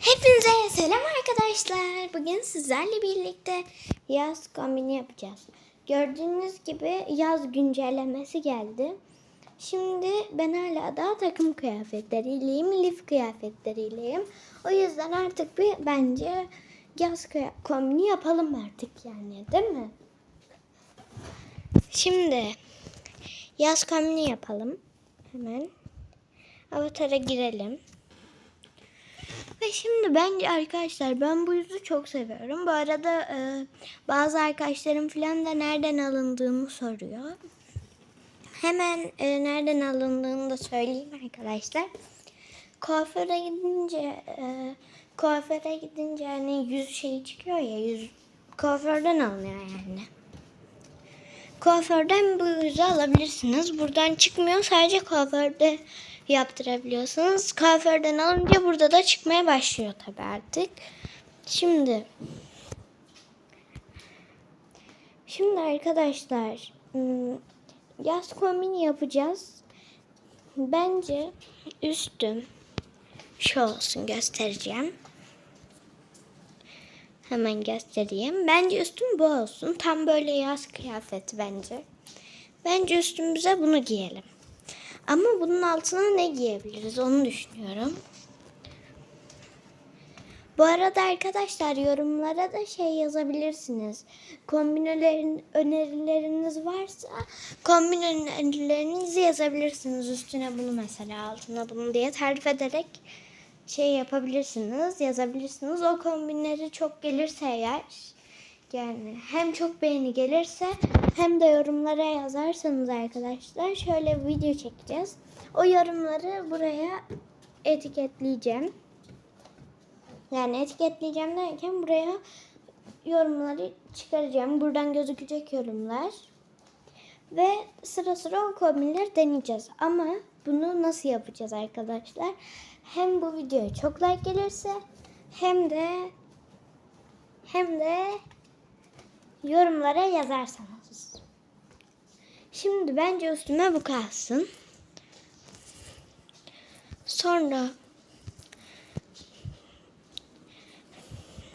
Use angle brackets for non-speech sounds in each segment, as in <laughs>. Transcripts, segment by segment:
Hepinize selam arkadaşlar. Bugün sizlerle birlikte yaz kombini yapacağız. Gördüğünüz gibi yaz güncellemesi geldi. Şimdi ben hala daha takım kıyafetleriyleyim, lif kıyafetleriyleyim. O yüzden artık bir bence yaz kombini yapalım artık yani değil mi? Şimdi yaz kombini yapalım. Hemen avatara girelim. Ve şimdi bence arkadaşlar ben bu yüzü çok seviyorum. Bu arada e, bazı arkadaşlarım falan da nereden alındığını soruyor. Hemen e, nereden alındığını da söyleyeyim arkadaşlar. Kuaföre gidince e, kuaföre gidince hani yüz şeyi çıkıyor ya yüz kuaförden alınıyor yani. Kuaförden bu yüzü alabilirsiniz. Buradan çıkmıyor. Sadece kuaförde yaptırabiliyorsunuz. Kuaförden alınca burada da çıkmaya başlıyor tabii artık. Şimdi Şimdi arkadaşlar ım, yaz kombini yapacağız. Bence üstüm şu olsun göstereceğim. Hemen göstereyim. Bence üstüm bu olsun. Tam böyle yaz kıyafeti bence. Bence üstümüze bunu giyelim. Ama bunun altına ne giyebiliriz onu düşünüyorum. Bu arada arkadaşlar yorumlara da şey yazabilirsiniz. Kombinelerin önerileriniz varsa kombin önerilerinizi yazabilirsiniz. Üstüne bunu mesela altına bunu diye tarif ederek şey yapabilirsiniz, yazabilirsiniz. O kombinleri çok gelirse eğer yani hem çok beğeni gelirse hem de yorumlara yazarsanız arkadaşlar şöyle video çekeceğiz. O yorumları buraya etiketleyeceğim. Yani etiketleyeceğim derken buraya yorumları çıkaracağım. Buradan gözükecek yorumlar. Ve sıra sıra o kombinleri deneyeceğiz. Ama bunu nasıl yapacağız arkadaşlar? Hem bu videoya çok like gelirse hem de hem de yorumlara yazarsanız. Şimdi bence üstüme bu kalsın. Sonra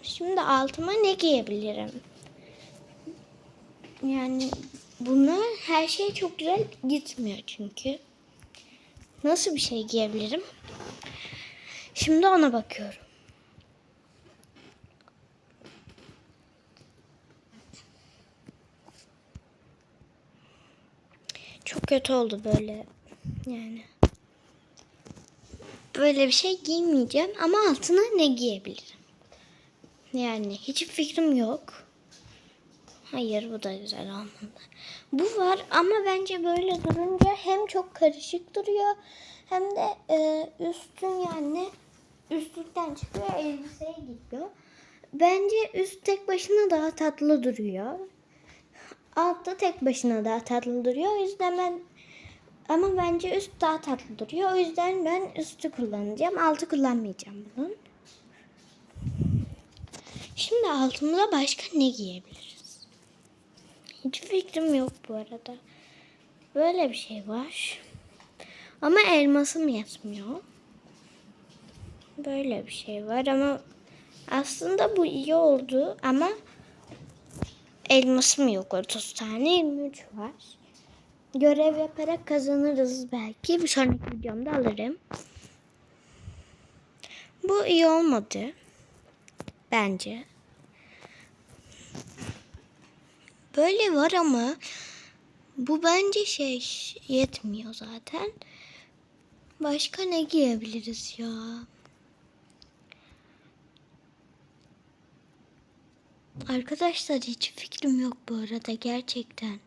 şimdi altıma ne giyebilirim? Yani buna her şey çok güzel gitmiyor çünkü. Nasıl bir şey giyebilirim? Şimdi ona bakıyorum. Çok kötü oldu böyle yani. Böyle bir şey giymeyeceğim ama altına ne giyebilirim? Yani hiç fikrim yok. Hayır bu da güzel olmadı. Bu var ama bence böyle durunca hem çok karışık duruyor hem de e, üstün yani üstlükten çıkıyor elbiseye gidiyor. Bence üst tek başına daha tatlı duruyor. Altta tek başına daha tatlı duruyor. O yüzden ben ama bence üst daha tatlı duruyor. O yüzden ben üstü kullanacağım. Altı kullanmayacağım bunun. Şimdi altımıza başka ne giyebiliriz? Hiç fikrim yok bu arada. Böyle bir şey var. Ama elmasım yetmiyor. Böyle bir şey var ama aslında bu iyi oldu ama elmasım yok 30 tane 23 var. Görev yaparak kazanırız belki. Bir sonraki videomda alırım. Bu iyi olmadı. Bence. Böyle var ama bu bence şey yetmiyor zaten. Başka ne giyebiliriz ya? Arkadaşlar hiç fikrim yok bu arada gerçekten.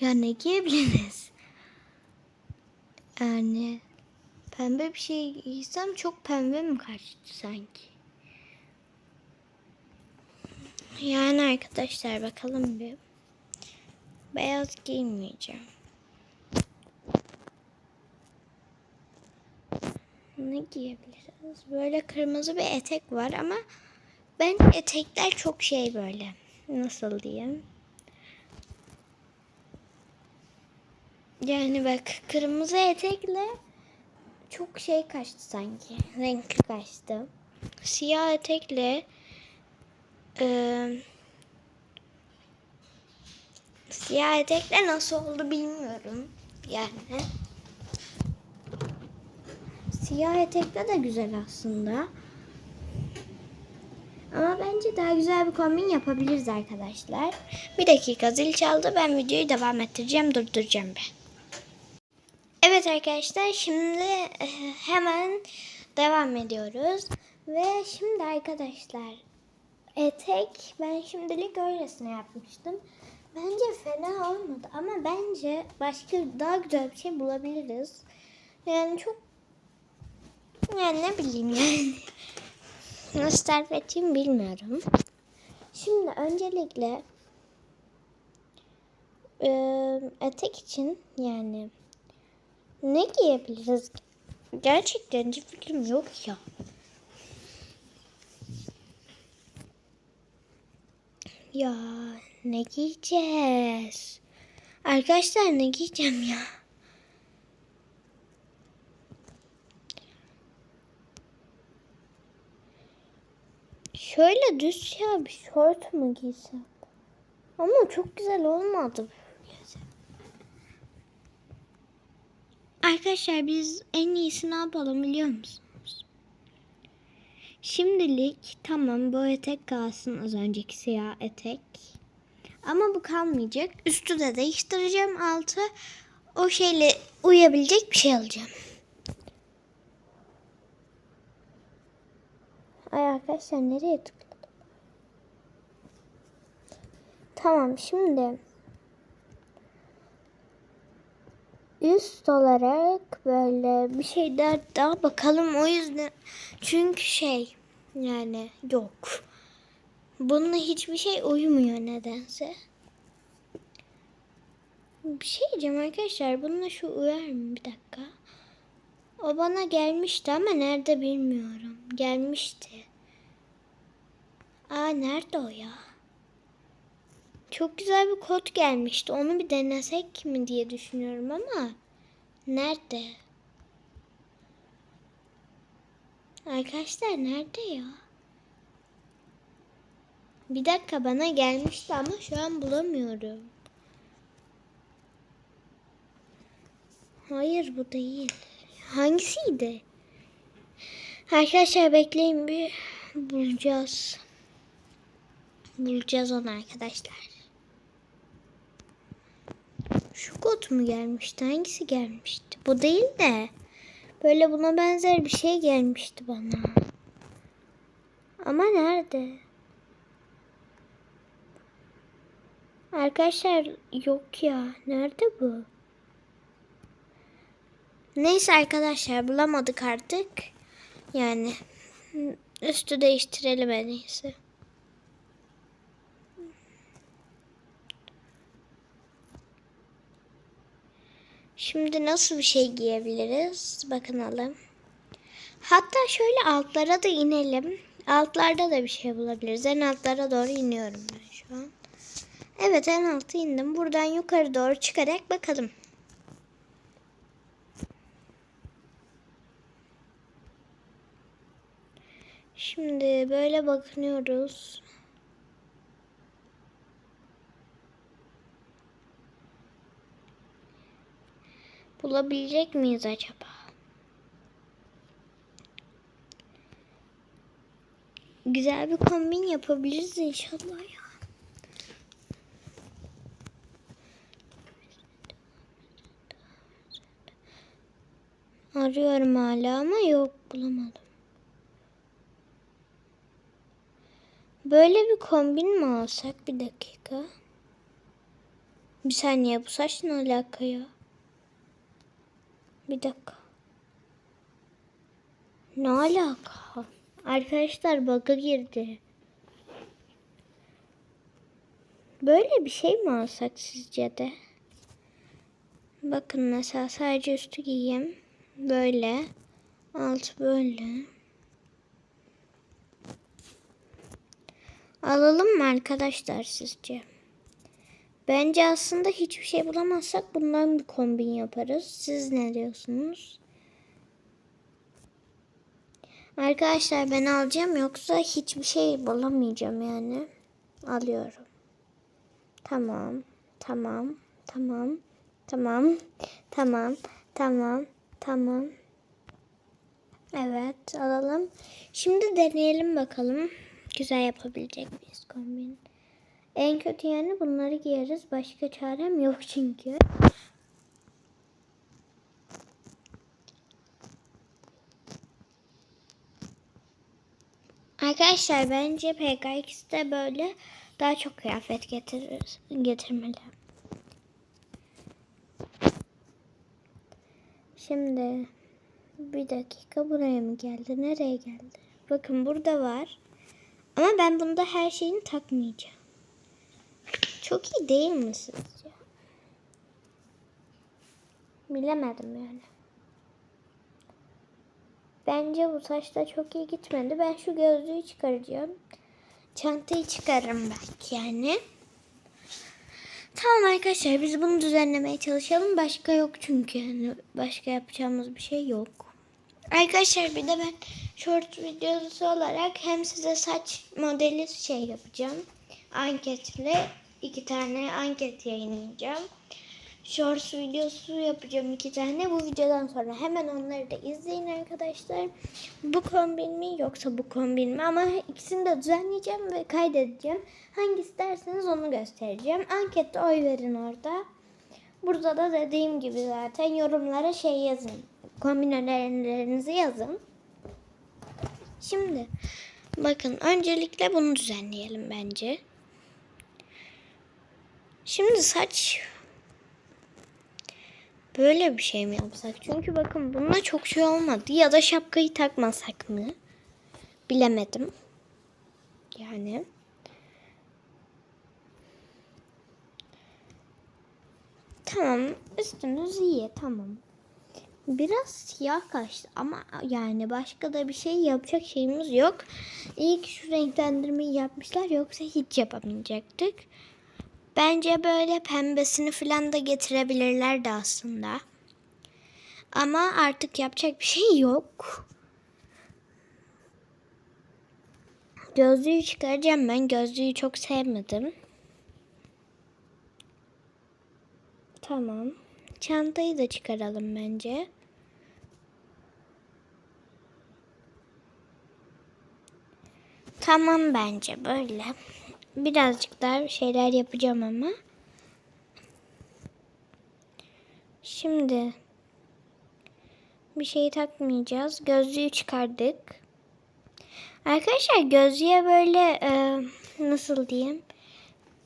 Ya ne giyebiliriz? Yani pembe bir şey giysem çok pembe mi kaçtı sanki? Yani arkadaşlar bakalım bir. Beyaz giymeyeceğim. Ne giyebiliriz? Böyle kırmızı bir etek var ama ben etekler çok şey böyle. Nasıl diyeyim? Yani bak kırmızı etekle çok şey kaçtı sanki. Renkli kaçtı. Siyah etekle e, siyah etekle nasıl oldu bilmiyorum. Yani. Siyah etekle de güzel aslında. Ama bence daha güzel bir kombin yapabiliriz arkadaşlar. Bir dakika zil çaldı. Ben videoyu devam ettireceğim. Durduracağım ben. Evet arkadaşlar şimdi e, hemen devam ediyoruz. Ve şimdi arkadaşlar etek ben şimdilik öylesine yapmıştım. Bence fena olmadı ama bence başka daha güzel bir şey bulabiliriz. Yani çok yani ne bileyim yani. Nasıl tarif edeyim bilmiyorum. Şimdi öncelikle e, etek için yani ne giyebiliriz? Gerçekten hiç fikrim yok ya. Ya ne giyeceğiz? Arkadaşlar ne giyeceğim ya? Şöyle düz siyah bir şort mu giysem? Ama çok güzel olmadı. Arkadaşlar biz en iyisi ne yapalım biliyor musunuz? Şimdilik tamam bu etek kalsın az önceki siyah etek. Ama bu kalmayacak. Üstü de değiştireceğim. Altı o şeyle uyabilecek bir şey alacağım. Ay arkadaşlar nereye tıkladım? Tamam şimdi üst olarak böyle bir şeyler daha bakalım o yüzden çünkü şey yani yok. Bununla hiçbir şey uymuyor nedense. Bir şey diyeceğim arkadaşlar. Bununla şu uyar mı? Bir dakika. O bana gelmişti ama nerede bilmiyorum. Gelmişti. Aa nerede o ya? Çok güzel bir kod gelmişti. Onu bir denesek mi diye düşünüyorum ama nerede? Arkadaşlar nerede ya? Bir dakika bana gelmişti ama şu an bulamıyorum. Hayır bu değil. Hangisiydi? Arkadaşlar bekleyin bir bulacağız. Bulacağız onu arkadaşlar. Şu kod mu gelmişti? Hangisi gelmişti? Bu değil de böyle buna benzer bir şey gelmişti bana. Ama nerede? Arkadaşlar yok ya. Nerede bu? Neyse arkadaşlar bulamadık artık. Yani üstü değiştirelim en iyisi. Şimdi nasıl bir şey giyebiliriz? Bakınalım. Hatta şöyle altlara da inelim. Altlarda da bir şey bulabiliriz. En altlara doğru iniyorum ben şu an. Evet en altı indim. Buradan yukarı doğru çıkarak bakalım. Şimdi böyle bakınıyoruz. Bulabilecek miyiz acaba? Güzel bir kombin yapabiliriz inşallah ya. Arıyorum hala ama yok bulamadım. Böyle bir kombin mi alsak? Bir dakika. Bir saniye bu saç ne alaka ya? Bir dakika. Ne alaka? Arkadaşlar bug'a girdi. Böyle bir şey mi alsak sizce de? Bakın mesela sadece üstü giyeyim. Böyle. Altı böyle. Alalım mı arkadaşlar sizce? Bence aslında hiçbir şey bulamazsak bundan bir kombin yaparız. Siz ne diyorsunuz? Arkadaşlar ben alacağım yoksa hiçbir şey bulamayacağım yani. Alıyorum. Tamam. Tamam. Tamam. Tamam. Tamam. Tamam. Tamam. Evet alalım. Şimdi deneyelim bakalım. Güzel yapabilecek miyiz kombin? En kötü yani bunları giyeriz. Başka çarem yok çünkü. Arkadaşlar bence PKX'de böyle daha çok kıyafet getirir, getirmeli. Şimdi bir dakika buraya mı geldi? Nereye geldi? Bakın burada var. Ama ben bunda her şeyini takmayacağım. Çok iyi değil mi sizce? Bilemedim yani. Bence bu saçta çok iyi gitmedi. Ben şu gözlüğü çıkaracağım. Çantayı çıkarırım belki yani. Tamam arkadaşlar biz bunu düzenlemeye çalışalım. Başka yok çünkü yani başka yapacağımız bir şey yok. Arkadaşlar bir de ben short videosu olarak hem size saç modeli şey yapacağım. Anketle iki tane anket yayınlayacağım. Shorts videosu yapacağım iki tane. Bu videodan sonra hemen onları da izleyin arkadaşlar. Bu kombin mi yoksa bu kombin mi? Ama ikisini de düzenleyeceğim ve kaydedeceğim. Hangisi derseniz onu göstereceğim. Ankette oy verin orada. Burada da dediğim gibi zaten yorumlara şey yazın. Kombin önerilerinizi yazın. Şimdi bakın öncelikle bunu düzenleyelim bence. Şimdi saç böyle bir şey mi yapsak? Çünkü bakın bununla çok şey olmadı. Ya da şapkayı takmasak mı? Bilemedim. Yani. Tamam. Üstünüz iyi. Tamam. Biraz siyah kaçtı ama yani başka da bir şey yapacak şeyimiz yok. İyi ki şu renklendirmeyi yapmışlar yoksa hiç yapamayacaktık. Bence böyle pembesini falan da getirebilirlerdi aslında. Ama artık yapacak bir şey yok. Gözlüğü çıkaracağım ben. Gözlüğü çok sevmedim. Tamam. Çantayı da çıkaralım bence. Tamam bence böyle. Birazcık daha şeyler yapacağım ama. Şimdi bir şey takmayacağız. Gözlüğü çıkardık. Arkadaşlar gözlüğe böyle e, nasıl diyeyim?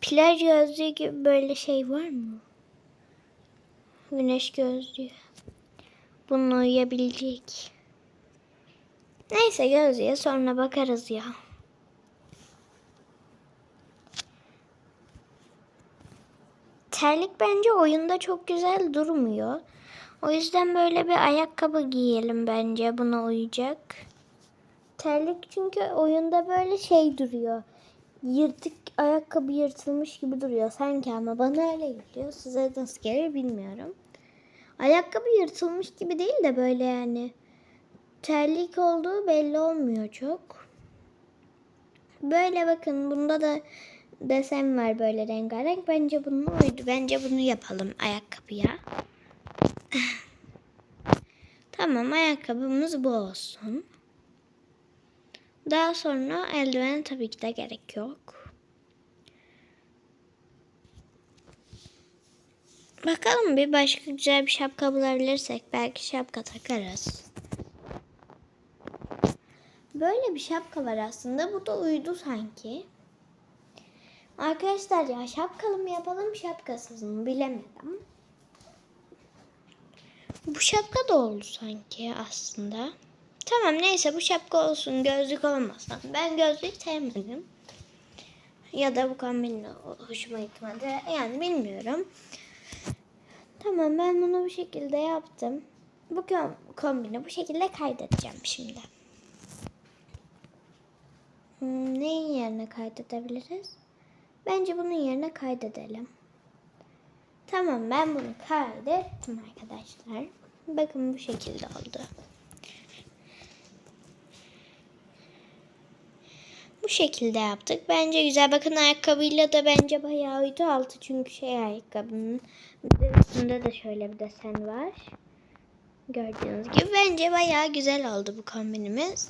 Plaj gözlüğü gibi böyle şey var mı? Güneş gözlüğü. Bununla uyuyabilecek. Neyse gözlüğe sonra bakarız ya. Terlik bence oyunda çok güzel durmuyor. O yüzden böyle bir ayakkabı giyelim bence buna uyacak. Terlik çünkü oyunda böyle şey duruyor. Yırtık ayakkabı yırtılmış gibi duruyor sanki ama bana öyle geliyor. Size nasıl gelir bilmiyorum. Ayakkabı yırtılmış gibi değil de böyle yani terlik olduğu belli olmuyor çok. Böyle bakın bunda da desen var böyle rengarenk. Bence bunun uydu. Bence bunu yapalım ayakkabıya. <laughs> tamam ayakkabımız bu olsun. Daha sonra eldiven tabii ki de gerek yok. Bakalım bir başka güzel bir şapka bulabilirsek belki şapka takarız. Böyle bir şapka var aslında. Bu da uydu sanki. Arkadaşlar ya şapkalı mı yapalım şapkasız mı bilemedim. Bu şapka da oldu sanki aslında. Tamam neyse bu şapka olsun gözlük olmasın. Ben gözlük sevmedim. Ya da bu kombin hoşuma gitmedi. Yani bilmiyorum. Tamam ben bunu bu şekilde yaptım. Bu kombini bu şekilde kaydedeceğim şimdi. Hmm, neyin yerine kaydedebiliriz? Bence bunun yerine kaydedelim. Tamam ben bunu kaydettim arkadaşlar. Bakın bu şekilde oldu. şekilde yaptık. Bence güzel. Bakın ayakkabıyla da bence bayağı uydu altı. Çünkü şey ayakkabının üstünde de şöyle bir desen var. Gördüğünüz gibi bence bayağı güzel oldu bu kombinimiz.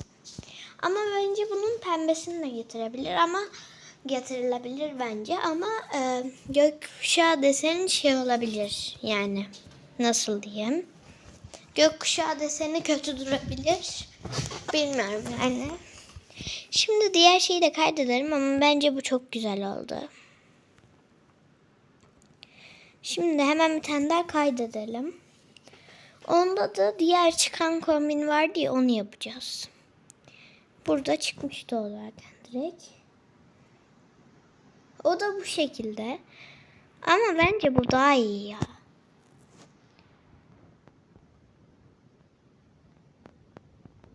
Ama bence bunun pembesini de getirebilir ama getirilebilir bence ama e, gökkuşağı deseni şey olabilir yani nasıl diyeyim gökkuşağı deseni kötü durabilir bilmiyorum yani. Şimdi diğer şeyi de kaydedelim ama bence bu çok güzel oldu. Şimdi hemen bir tane daha kaydedelim. Onda da diğer çıkan kombin vardı ya onu yapacağız. Burada çıkmıştı o zaten direkt. O da bu şekilde. Ama bence bu daha iyi ya.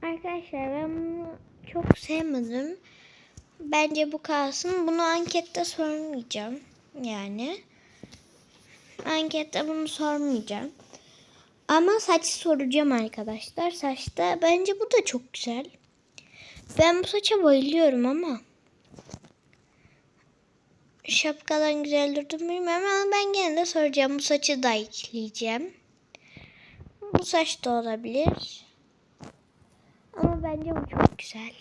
Arkadaşlar ben bunu çok sevmedim. Bence bu kalsın. Bunu ankette sormayacağım. Yani. Ankette bunu sormayacağım. Ama saç soracağım arkadaşlar. Saçta bence bu da çok güzel. Ben bu saça bayılıyorum ama. Şapkadan güzel durdu mu bilmiyorum ama ben gene de soracağım. Bu saçı da ekleyeceğim. Bu saç da olabilir. Ama bence bu çok güzel.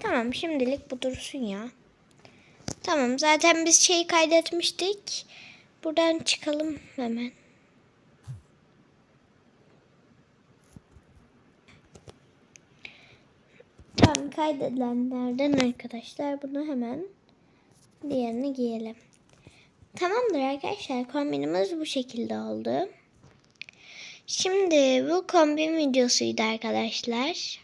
Tamam şimdilik bu dursun ya. Tamam zaten biz şeyi kaydetmiştik. Buradan çıkalım hemen. Tamam kaydedilenlerden arkadaşlar bunu hemen diğerine giyelim. Tamamdır arkadaşlar kombinimiz bu şekilde oldu. Şimdi bu kombin videosuydu arkadaşlar.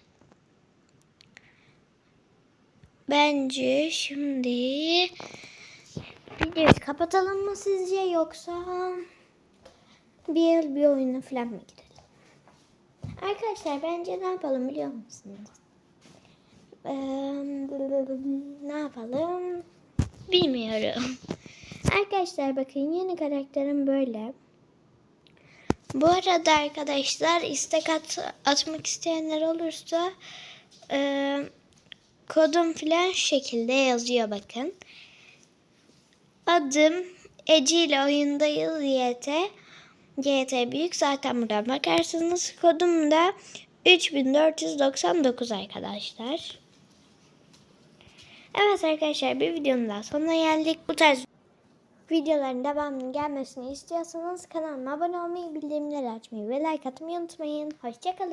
Bence şimdi videoyu kapatalım mı sizce yoksa bir bir oyuna falan mı girelim? Arkadaşlar bence ne yapalım biliyor musunuz? Ee, ne yapalım? Bilmiyorum. Arkadaşlar bakın yeni karakterim böyle. Bu arada arkadaşlar istek at, atmak isteyenler olursa e, kodum filan şekilde yazıyor bakın. Adım Ece ile oyundayız YT. YT büyük zaten buradan bakarsınız. Kodum da 3499 arkadaşlar. Evet arkadaşlar bir videonun daha sonuna geldik. Bu tarz videoların devamının gelmesini istiyorsanız kanalıma abone olmayı, bildirimleri açmayı ve like atmayı unutmayın. Hoşçakalın.